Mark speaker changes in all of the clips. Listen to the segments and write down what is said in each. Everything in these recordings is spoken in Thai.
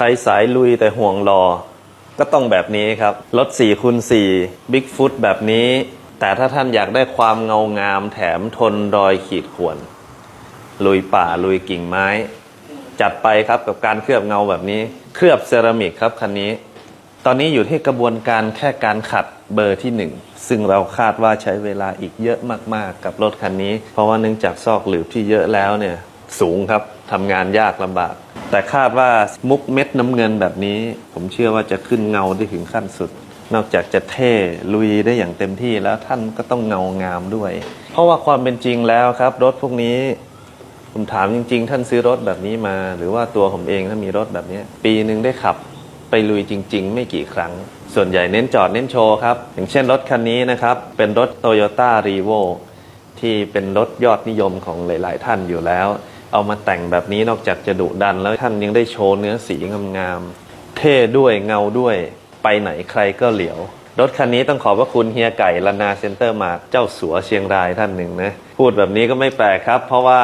Speaker 1: ใครสายลุยแต่ห่วงรอ ก็ต้องแบบนี้ครับ รถ4คูณ4 Big Foot แบบนี้ แต่ถ้าท่านอยากได้ความเงางามแถมทนรอยขีดข่วน ลุยป่าลุยกิ่งไม้ จัดไปครับกับการเคลือบเงาแบบนี้ เคลือบเซรามิกครับคันนี้ ตอนนี้อยู่ที่กระบวนการแค่การขัดเบอร์ที่หนึ่งซึ่งเราคาดว่าใช้เวลาอีกเยอะมากๆ กับรถคันนี้ เพราะว่าเนื่องจากซอกหลืบที่เยอะแล้วเนี่ย สูงครับทำงานยากลำบาก แต่คาดว่ามุกเม็ดน้ำเงินแบบนี้ ผมเชื่อว่าจะขึ้นเงาได้ถึงขั้นสุด นอกจากจะเท่ลุยได้อย่างเต็มที่แล้วท่านก็ต้องเงางามด้วย เพราะว่าความเป็นจริงแล้วครับ รถพวกนี้ ผมถามจริง ๆ ท่านซื้อรถแบบนี้มา หรือว่าตัวผมเองถ้ามีรถแบบนี้ ปีหนึ่งได้ขับไปลุยจริง ๆ ไม่กี่ครั้ง ส่วนใหญ่เน้นจอดเน้นโชว์ครับ อย่างเช่นรถคันนี้นะครับ เป็นรถ Toyota r e v o ที่เป็นรถยอดนิยมของหลาย ๆ ท่านอยู่แล้ว เอามาแต่งแบบนี้นอกจากจะดุดัน แล้วท่านยังได้โชว์เนื้อสีงามๆเท่ด้วยเงาด้วย ไปไหนใครก็เหลียว รถคันนี้ต้องขอบพระคุณเฮียไก่ลานาเซ็นเตอร์มาร์เจ้าสัวเชียงรายท่านหนึ่งนะ พูดแบบนี้ก็ไม่แปลกครับ เพราะว่า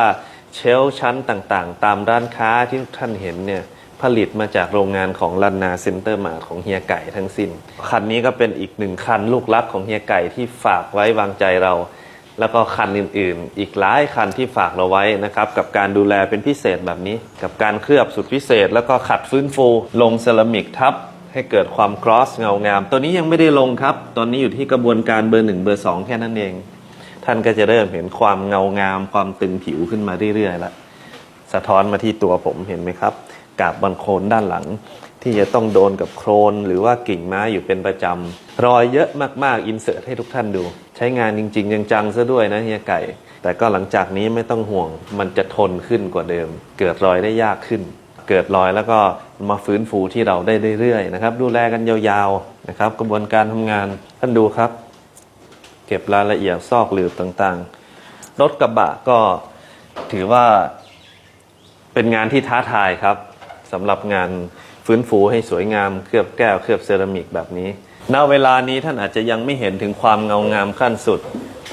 Speaker 1: เชลชั้นต่างๆ ตามร้านค้าที่ท่านเห็นเนี่ยผลิตมาจากโรงงานของลานาเซ็นเตอร์มาของเฮียไก่ทั้งสิ้น คันนี้ก็เป็นอีกหนึ่งคันลูกรักของเฮียไก่ที่ฝากไว้วางใจเรา แล้วก็คันอื่นๆ อีกหลายคันที่ฝากเราไว้นะครับ กับการดูแลเป็นพิเศษแบบนี้ กับการเคลือบสุดพิเศษ แล้วก็ขัดฟื้นฟู ลงเซรามิกทับ ให้เกิดความกรอสเงางาม ตัวนี้ยังไม่ได้ลงครับ ตอนนี้อยู่ที่กระบวนการเบอร์หนึ่งเบอร์สองแค่นั้นเอง ท่านก็จะเริ่มเห็นความเงางาม ความตึงผิวขึ้นมาเรื่อยๆแล้วสะท้อนมาที่ตัวผมเห็นไหมครับกาบบอลโคนด้านหลัง ที่จะต้องโดนกับโครน หรือว่ากิ่งไม้อยู่เป็นประจำรอยเยอะมากๆอินเสิร์ตให้ทุกท่านดู ใช้งานจริง ๆ จังๆซะด้วยนะเฮียไก่ แต่ก็หลังจากนี้ไม่ต้องห่วง มันจะทนขึ้นกว่าเดิม เกิดรอยได้ยากขึ้น เกิดรอยแล้วก็มาฟื้นฟูที่เราได้เรื่อยๆนะครับดูแลกันยาวๆนะครับ กระบวนการทำงานท่านดูครับ เก็บรายละเอียดซอกหลืบต่างๆรถกระบะก็ถือว่าเป็นงานที่ท้าทายครับสำหรับงาน ฟื้นฟูให้สวยงามเคลือบแก้วเคลือบเซรามิกแบบนี้ ณ เวลานี้ท่านอาจจะยังไม่เห็นถึงความเงางามขั้นสุด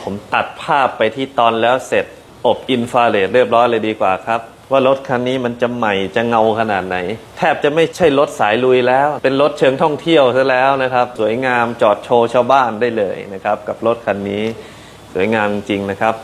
Speaker 1: ผมตัดภาพไปที่ตอนแล้วเสร็จ อบอินฟราเรดเรียบร้อยเลยดีกว่าครับ ว่ารถคันนี้มันจะใหม่จะเงาขนาดไหน แทบจะไม่ใช่รถสายลุยแล้ว เป็นรถเชิงท่องเที่ยวซะแล้วนะครับ สวยงามจอดโชว์ชาวบ้านได้เลยนะครับ กับรถคันนี้ สวยงามจริงนะครับ